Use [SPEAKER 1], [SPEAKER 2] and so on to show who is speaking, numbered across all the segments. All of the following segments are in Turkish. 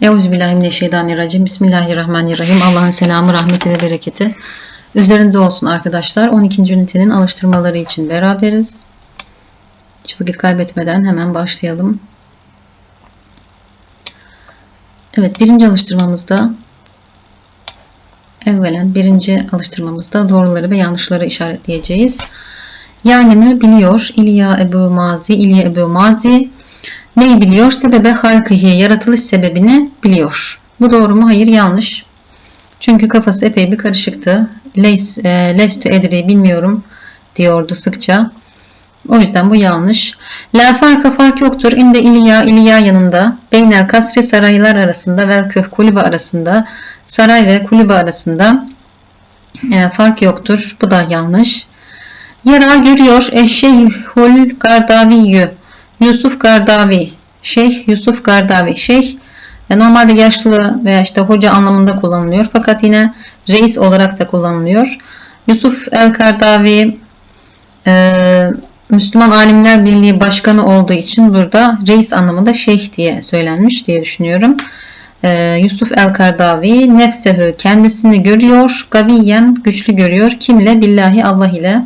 [SPEAKER 1] Euzubillahimineşşeytanirracim. Bismillahirrahmanirrahim. Allah'ın selamı, rahmeti ve bereketi üzerinize olsun arkadaşlar. 12. ünitenin alıştırmaları için beraberiz. Hiç vakit kaybetmeden hemen başlayalım. Evet, birinci alıştırmamızda evvelen birinci alıştırmamızda doğruları ve yanlışları işaretleyeceğiz. Yani mi biliyor İlya Ebu Mazi, İlya Ebu Mazi Neyi biliyor? Sebebe halkıhi, yaratılış sebebini biliyor. Bu doğru mu? Hayır, yanlış. Çünkü kafası epey bir karışıktı. Leys, e, lestü edri bilmiyorum diyordu sıkça. O yüzden bu yanlış. La farka fark yoktur. İnde İlya, İlya yanında. Beynel kasri saraylar arasında ve köh kulübe arasında. Saray ve kulübe arasında e, fark yoktur. Bu da yanlış. Yara görüyor. Eşşeyhul gardaviyyü. Yusuf Gardavi, Şeyh Yusuf Gardavi. Şeyh e, normalde yaşlı veya işte hoca anlamında kullanılıyor. Fakat yine reis olarak da kullanılıyor. Yusuf El Gardavi e, Müslüman Alimler Birliği Başkanı olduğu için burada reis anlamında şeyh diye söylenmiş diye düşünüyorum. E, Yusuf El Kardavi nefsehü kendisini görüyor, gaviyen güçlü görüyor. Kimle? Billahi Allah ile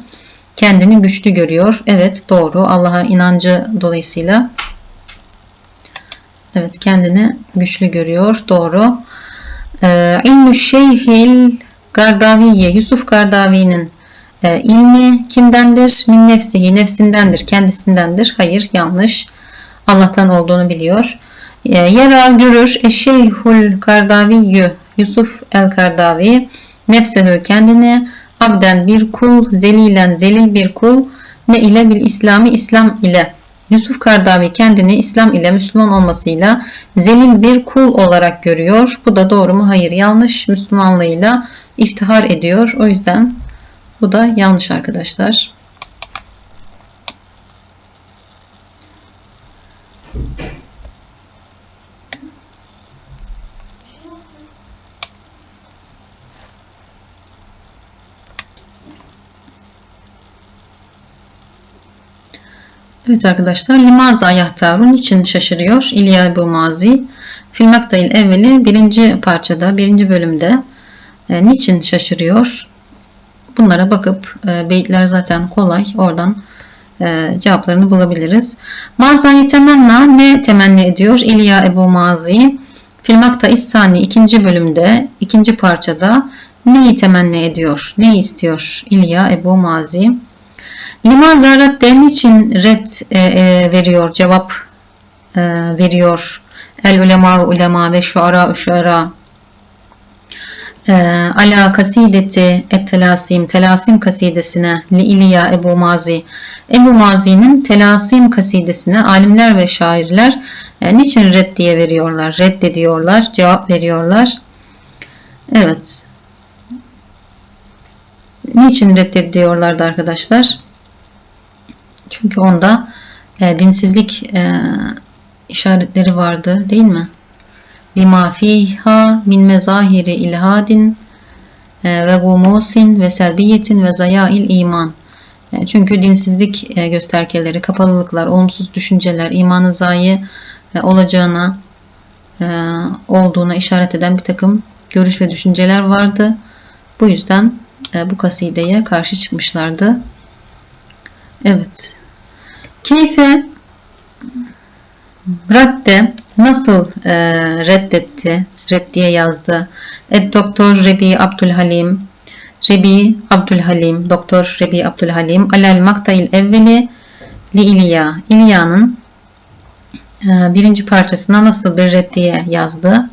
[SPEAKER 1] kendini güçlü görüyor. Evet doğru. Allah'a inancı dolayısıyla evet kendini güçlü görüyor. Doğru. Ee, İlmü Şeyhil Gardaviye Yusuf Gardavi'nin e, ilmi kimdendir? Min nefsihi nefsindendir. Kendisindendir. Hayır yanlış. Allah'tan olduğunu biliyor. E, yara görür Eşeyhul Gardaviyyü Yusuf el Kardavi nefsehü kendini abden bir kul, zelilen zelil bir kul, ne ile bil İslami İslam ile. Yusuf Kardavi kendini İslam ile Müslüman olmasıyla zelil bir kul olarak görüyor. Bu da doğru mu? Hayır yanlış. Müslümanlığıyla iftihar ediyor. O yüzden bu da yanlış arkadaşlar. Evet arkadaşlar limaza yahtarun için şaşırıyor İlya Ebu Mazi. Filmaktayil evveli birinci parçada birinci bölümde e, niçin şaşırıyor? Bunlara bakıp e, beyitler zaten kolay oradan e, cevaplarını bulabiliriz. Mazayı temenna ne temenni ediyor İlya Ebu Mazi? Filmakta İssani ikinci bölümde ikinci parçada neyi temenni ediyor? Ne istiyor İlya Ebu Mazi? Limaza redde niçin red e, e, veriyor, cevap e, veriyor. El ulema ulema ve şuara şuara. E, ala kasideti et telasim telasim kasidesine li İlya Ebu Mazi. Ebu Mazi'nin telasim kasidesine alimler ve şairler e, niçin red diye veriyorlar reddediyorlar cevap veriyorlar. Evet. Niçin reddediyorlardı arkadaşlar çünkü onda e, dinsizlik e, işaretleri vardı değil mi? Lima fiha min mezahiri ilhadin e, ve gumusin ve selbiyetin ve zayail iman. E, çünkü dinsizlik e, göstergeleri, kapalılıklar, olumsuz düşünceler, imanın zayi olacağına olduğuna işaret eden bir takım görüş ve düşünceler vardı. Bu yüzden bu kasideye karşı çıkmışlardı. Evet. Keyfe radde nasıl e, reddetti, reddiye yazdı. Et Doktor Rebi Abdülhalim, Rebi Abdülhalim, Doktor Rebi Abdülhalim, alel maktail evveli li İlya, İlya'nın e, birinci parçasına nasıl bir reddiye yazdı.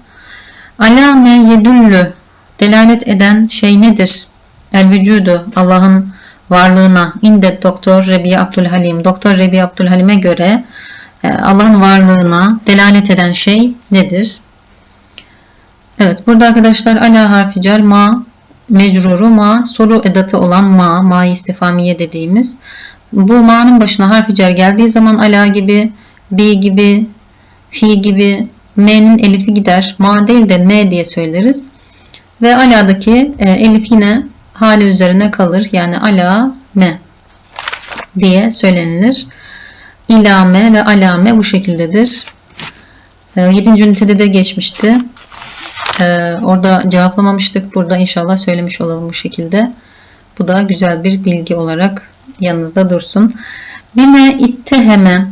[SPEAKER 1] Alame yedüllü, delalet eden şey nedir? El vücudu, Allah'ın varlığına inde Doktor Rebi Abdülhalim. Doktor Rebi Abdülhalim'e göre e, Allah'ın varlığına delalet eden şey nedir? Evet burada arkadaşlar ala harfi cer ma mecruru ma soru edatı olan ma ma istifamiye dediğimiz. Bu ma'nın başına harfi cer geldiği zaman ala gibi bi gibi fi gibi m'nin elifi gider. Ma değil de m diye söyleriz. Ve aladaki e, elif yine hali üzerine kalır. Yani alame diye söylenilir. İlame ve alame bu şekildedir. 7. ünitede de geçmişti. Ee, orada cevaplamamıştık. Burada inşallah söylemiş olalım bu şekilde. Bu da güzel bir bilgi olarak yanınızda dursun. Bime itteheme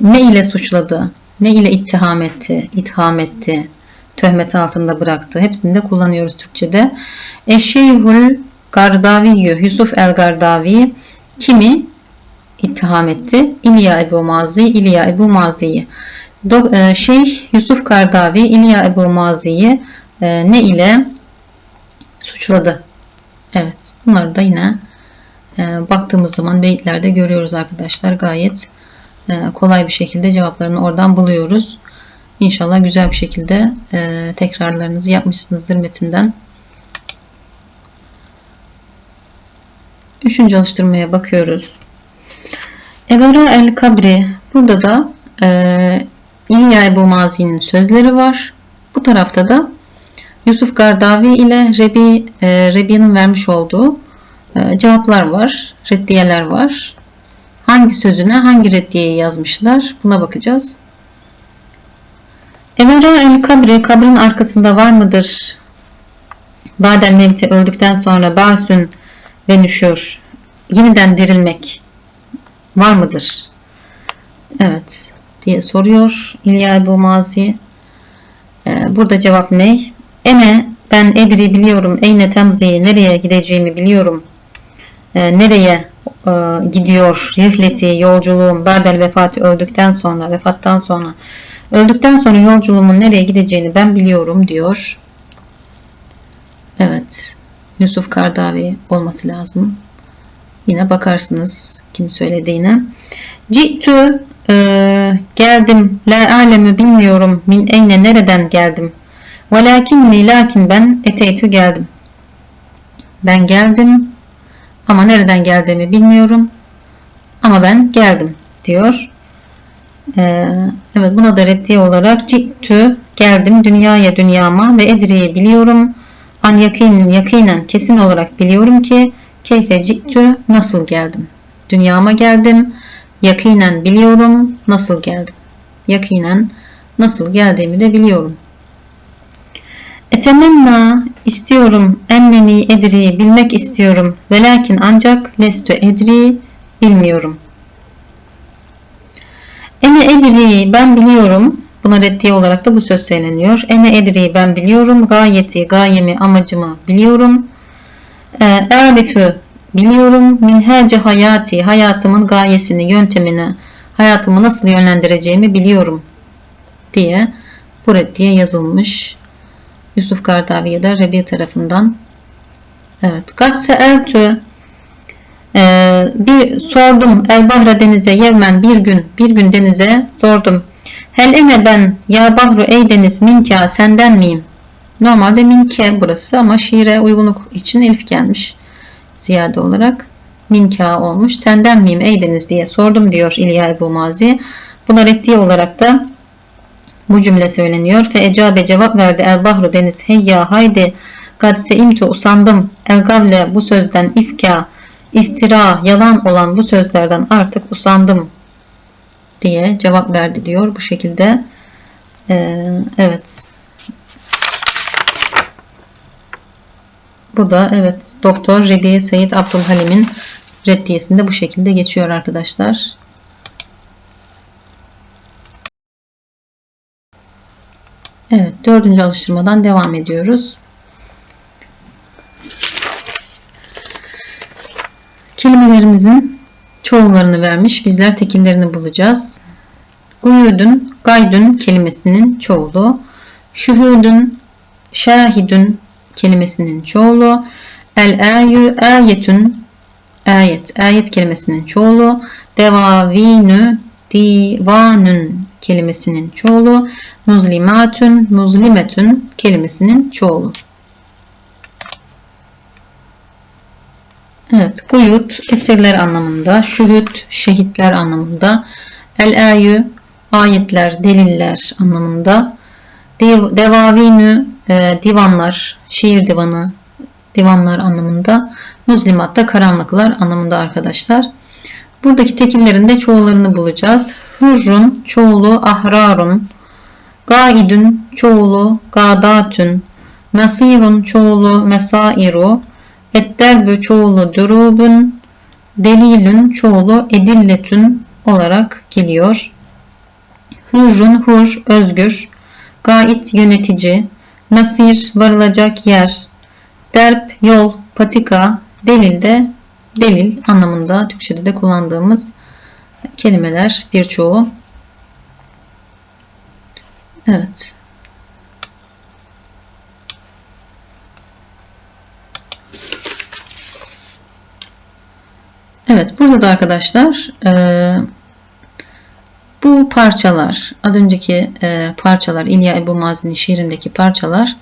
[SPEAKER 1] ne ile suçladı? Ne ile ittiham etti? İtham etti. Töhmet altında bıraktı. Hepsini de kullanıyoruz Türkçe'de. Eşşeyhul Gardaviyyü Yusuf el Gardavi kimi ittiham etti? İlya Ebu Mazi, İlya Ebu Mazi'yi. E, Şeyh Yusuf Kardavi İlya Ebu Mazi'yi e, ne ile suçladı? Evet. Bunları da yine e, baktığımız zaman beyitlerde görüyoruz arkadaşlar. Gayet e, kolay bir şekilde cevaplarını oradan buluyoruz. İnşallah güzel bir şekilde tekrarlarınızı yapmışsınızdır metinden. Üçüncü alıştırmaya bakıyoruz. Evara el Kabri. Burada da e, İlya Ebu Mazi'nin sözleri var. Bu tarafta da Yusuf Gardavi ile Rebi, e, Rebi'nin vermiş olduğu e, cevaplar var. Reddiyeler var. Hangi sözüne hangi reddiyeyi yazmışlar? Buna bakacağız. Evara el kabri, kabrin arkasında var mıdır? Badel mevti öldükten sonra basün ve nüşür, yeniden dirilmek var mıdır? Evet diye soruyor İlya Ebu Mazi. Ee, burada cevap ne? Ene ben edri biliyorum. Eyne temzi nereye gideceğimi biliyorum. Ee, nereye e, gidiyor? Rihleti yolculuğum Badel vefatı öldükten sonra vefattan sonra öldükten sonra yolculuğumun nereye gideceğini ben biliyorum diyor. Evet. Yusuf Kardavi olması lazım. Yine bakarsınız kim söylediğine. Ci'tü e, geldim. La alemi bilmiyorum. Min eyne nereden geldim. Velakinni lakin ben eteytü geldim. Ben geldim ama nereden geldiğimi bilmiyorum. Ama ben geldim diyor. Ee, evet buna da reddiye olarak cittü geldim dünyaya dünyama ve edriyi biliyorum. An yakinin yakinen kesin olarak biliyorum ki keyfe cittü nasıl geldim. Dünyama geldim. Yakinen biliyorum nasıl geldim. Yakinen nasıl geldiğimi de biliyorum. Etemenna istiyorum enneni edri bilmek istiyorum. Velakin ancak lestü edri bilmiyorum. Ene edri ben biliyorum. Buna reddiye olarak da bu söz söyleniyor. Ene edri ben biliyorum. Gayeti, gayemi, amacımı biliyorum. Elifü biliyorum. Minhece hayati, hayatımın gayesini, yöntemini, hayatımı nasıl yönlendireceğimi biliyorum diye bu reddiye yazılmış. Yusuf Kardavi ya da Rebi tarafından. Evet. Kat seeltü ee, bir sordum El Bahra denize yevmen bir gün bir gün denize sordum. Hel ene ben ya Bahru ey deniz minka senden miyim? Normalde minke burası ama şiire uygunluk için elif gelmiş ziyade olarak minka olmuş. Senden miyim ey deniz diye sordum diyor İlya Ebu Mazi. Buna reddiye olarak da bu cümle söyleniyor. Fe ecabe cevap verdi el bahru deniz heyya haydi kad seimtu usandım el gavle bu sözden ifka iftira yalan olan bu sözlerden artık usandım diye cevap verdi diyor bu şekilde. Ee, evet. Bu da evet Doktor Rebiye Seyit Abdülhalim'in reddiyesinde bu şekilde geçiyor arkadaşlar. Evet dördüncü alıştırmadan devam ediyoruz. Kelimelerimizin çoğullarını vermiş. Bizler tekillerini bulacağız. Guyudun, gaydun kelimesinin çoğulu. Şuhudun, şahidun kelimesinin çoğulu. El-ayü, ayetun, ayet, ayet kelimesinin çoğulu. Devavinü, divanun kelimesinin çoğulu. Muzlimatun, muzlimetun kelimesinin çoğulu. Evet, kuyut esirler anlamında, şuhut şehitler anlamında, el-ayü ayetler, deliller anlamında, dev, devavinü e, divanlar, şiir divanı, divanlar anlamında, muslimat da karanlıklar anlamında arkadaşlar. Buradaki tekillerin de çoğullarını bulacağız. Hurrun çoğulu ahrarun, Gaidün çoğulu gadatün. Mesirun çoğulu mesairu. Edderbü çoğulu durubun. Delilün çoğulu edilletün olarak geliyor. Hurrun hur özgür. Gait yönetici. Nasir varılacak yer. Derp yol patika. Delil de delil anlamında Türkçe'de de kullandığımız kelimeler birçoğu. Evet. Evet burada da arkadaşlar e, bu parçalar az önceki e, parçalar İlya Ebu Mazi'nin şiirindeki parçalar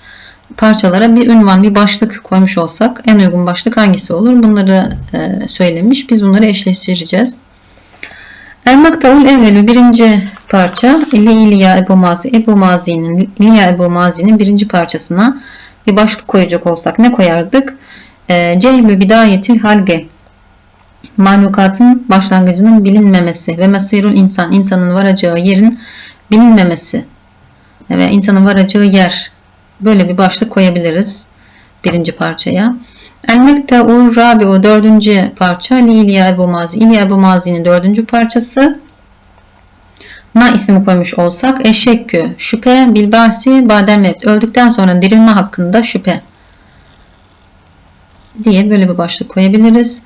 [SPEAKER 1] parçalara bir ünvan bir başlık koymuş olsak en uygun başlık hangisi olur? Bunları e, söylemiş. Biz bunları eşleştireceğiz. El Maktaul Evvelü birinci parça İlya Ebu Mazi Ebu Mazi'nin İlya Ebu Mazi'nin birinci parçasına bir başlık koyacak olsak ne koyardık? E, Cehlü Bidayetil Halge mahlukatın başlangıcının bilinmemesi ve mesirul insan, insanın varacağı yerin bilinmemesi ve insanın varacağı yer böyle bir başlık koyabiliriz birinci parçaya. El Mekte'ur Rabi'u dördüncü parça Li İlya Ebu Mazi. İlya Ebu Mazi'nin dördüncü parçası. Na ismi koymuş olsak eşekkü şüphe bilbasi badem mevt öldükten sonra dirilme hakkında şüphe diye böyle bir başlık koyabiliriz.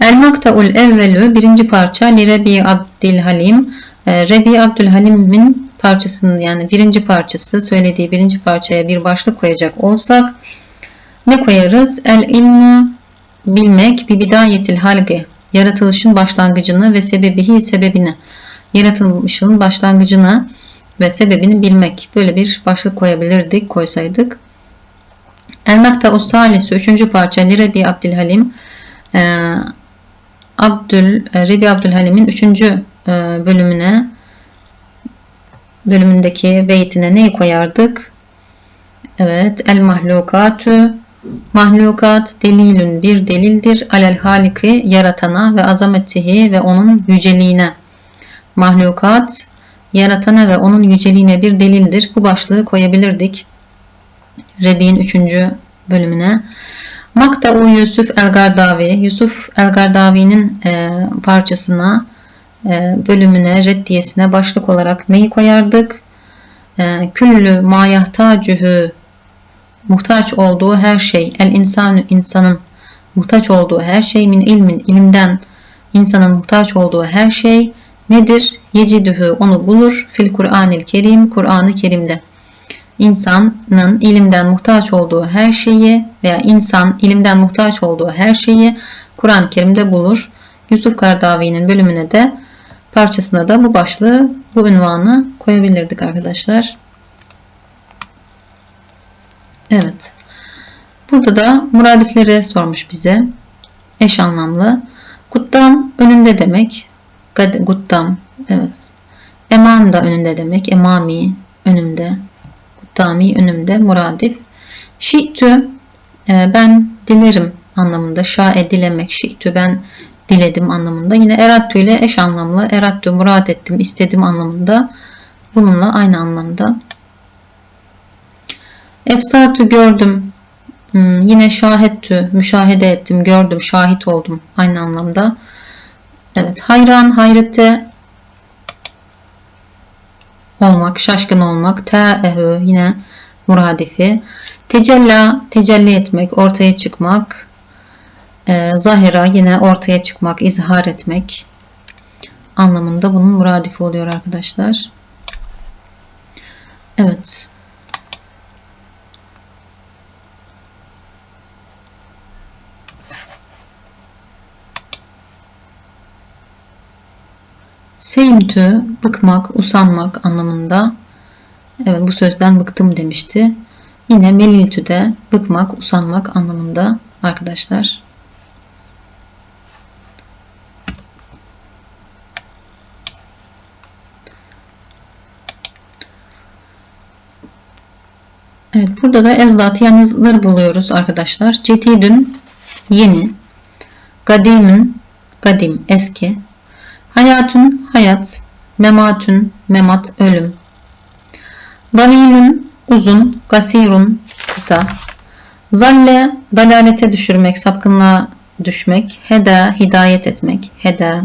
[SPEAKER 1] El Maktaul Evvelü birinci parça Rebi Abdülhalim. E, Rebi Abdülhalim'in parçasının yani birinci parçası söylediği birinci parçaya bir başlık koyacak olsak ne koyarız? El ilmu bilmek bir bidayetil halge yaratılışın başlangıcını ve sebebihi sebebini yaratılmışın başlangıcını ve sebebini bilmek. Böyle bir başlık koyabilirdik koysaydık. El Makta Usalisi 3. parça Rebi Abdülhalim e, Abdül e, Rebi Abdülhalim'in 3. E, bölümüne bölümündeki beytine neyi koyardık? Evet, el mahlukatü mahlukat delilün bir delildir alel haliki yaratana ve azametihi ve onun yüceliğine. Mahlukat yaratana ve onun yüceliğine bir delildir. Bu başlığı koyabilirdik. Rebi'nin 3. bölümüne. Makta'u Yusuf el-Gardavi, Yusuf el-Gardavi'nin e, parçasına, e, bölümüne, reddiyesine başlık olarak neyi koyardık? E, Küllü ma muhtaç olduğu her şey, el insanı insanın muhtaç olduğu her şey, min ilmin ilimden insanın muhtaç olduğu her şey nedir? Yecidühü onu bulur fil Kur'anil Kerim, Kur'an-ı Kerim'de insanın ilimden muhtaç olduğu her şeyi veya insan ilimden muhtaç olduğu her şeyi Kur'an-ı Kerim'de bulur. Yusuf Kardavi'nin bölümüne de parçasına da bu başlığı, bu ünvanı koyabilirdik arkadaşlar. Evet. Burada da muradifleri sormuş bize. Eş anlamlı. Kuddam önünde demek. Guddam. Evet. Emam da önünde demek. Emami önümde. Dami önümde muradif. Şi'tü e, ben dilerim anlamında. Şa'e dilemek. Şi'tü ben diledim anlamında. Yine erattü ile eş anlamlı. Erattü murad ettim, istedim anlamında. Bununla aynı anlamda. Efsartü gördüm. Hmm, yine şahettü, müşahede ettim, gördüm, şahit oldum. Aynı anlamda. Evet, hayran, hayrette olmak, şaşkın olmak. Te'ehü yine muradifi. Tecella, tecelli etmek, ortaya çıkmak. E, zahira yine ortaya çıkmak, izhar etmek anlamında bunun muradifi oluyor arkadaşlar. Evet. Seymtü bıkmak, usanmak anlamında. Evet bu sözden bıktım demişti. Yine meliltü de bıkmak, usanmak anlamında arkadaşlar. Evet burada da ezdat yani buluyoruz arkadaşlar. Cetidün yeni, kadimün kadim eski, Hayatün hayat, mematün memat ölüm. Davilun uzun, gasirun kısa. Zalle dalalete düşürmek, sapkınlığa düşmek. Heda hidayet etmek. Heda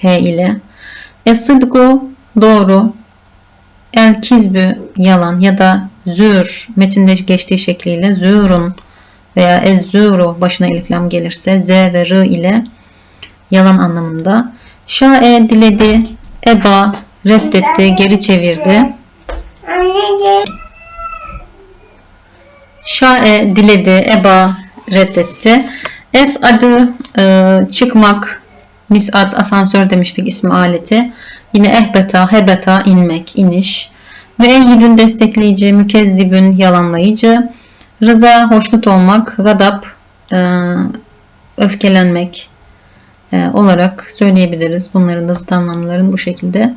[SPEAKER 1] H ile. Esidgu doğru. El kizbü yalan ya da zür metinde geçtiği şekliyle zürun veya ezzuru başına elif lam gelirse z ve r ile yalan anlamında. Şae diledi, eba reddetti, geri çevirdi. Şae diledi, eba reddetti. Es adı e, çıkmak, misat asansör demiştik ismi aleti. Yine ehbeta, hebeta inmek, iniş. Müeyyidün destekleyici, mükezzibün yalanlayıcı. Rıza hoşnut olmak, gadap e, öfkelenmek olarak söyleyebiliriz. Bunların da zıt anlamların bu şekilde.